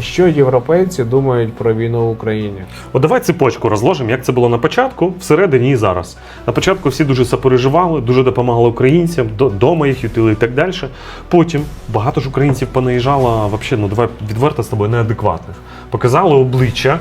Що європейці думають про війну в Україні? От давай цепочку розложимо, як це було на початку, всередині і зараз. На початку всі дуже сопереживали, дуже допомагали українцям, вдома дома їх ютили і так далі. Потім багато ж українців понаїжджало, взагалі, ну давай відверто з тобою, неадекватних. Показали обличчя.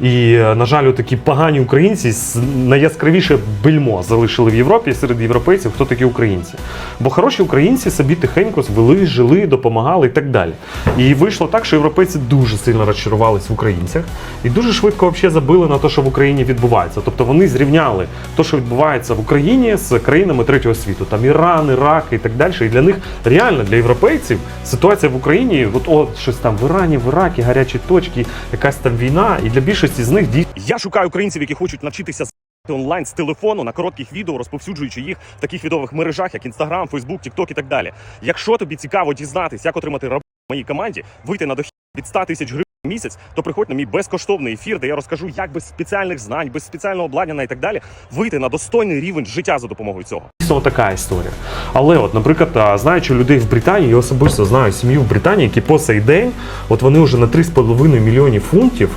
І, е, на жаль, такі погані українці найяскравіше бельмо залишили в Європі серед європейців, хто такі українці. Бо хороші українці собі тихенько звели, жили, допомагали і так далі. І вийшло так, що європейці дуже сильно розчарувались в українцях і дуже швидко взагалі забили на те, що в Україні відбувається. Тобто вони зрівняли те, що відбувається в Україні з країнами третього світу, там Іран, Ірак і так далі. І для них реально для європейців ситуація в Україні, от от щось там в Ірані, в Іракі, гарячі точки, якась там війна, і для більшості з них дійсно. Я шукаю українців, які хочуть навчитися з**ти онлайн з телефону на коротких відео, розповсюджуючи їх в таких відових мережах, як Instagram, Facebook, TikTok і так далі. Якщо тобі цікаво дізнатись, як отримати роботу в моїй команді, вийти на дохід від 100 тисяч гривень місяць, то приходь на мій безкоштовний ефір, де я розкажу, як без спеціальних знань, без спеціального обладнання і так далі, вийти на достойний рівень життя за допомогою цього. Дійсно така історія. Але, от, наприклад, знаючи людей в Британії, я особисто знаю сім'ю в Британії, які по цей день, от вони вже на 3,5 мільйонів фунтів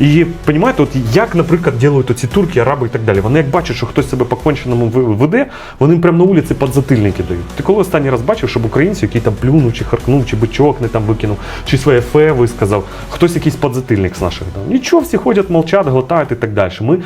І розумієте, от як, наприклад, ділять оці турки, араби і так далі. Вони як бачать, що хтось себе по конченому веде, вони прямо на вулиці підзатильники дають. Ти коли останній раз бачив, щоб українці, який там плюнув, чи харкнув, чи бичок не там викинув, чи своє фе висказав, хтось якийсь підзатильник з наших дав. Нічого, всі ходять, мовчать, глотають і так далі. Ми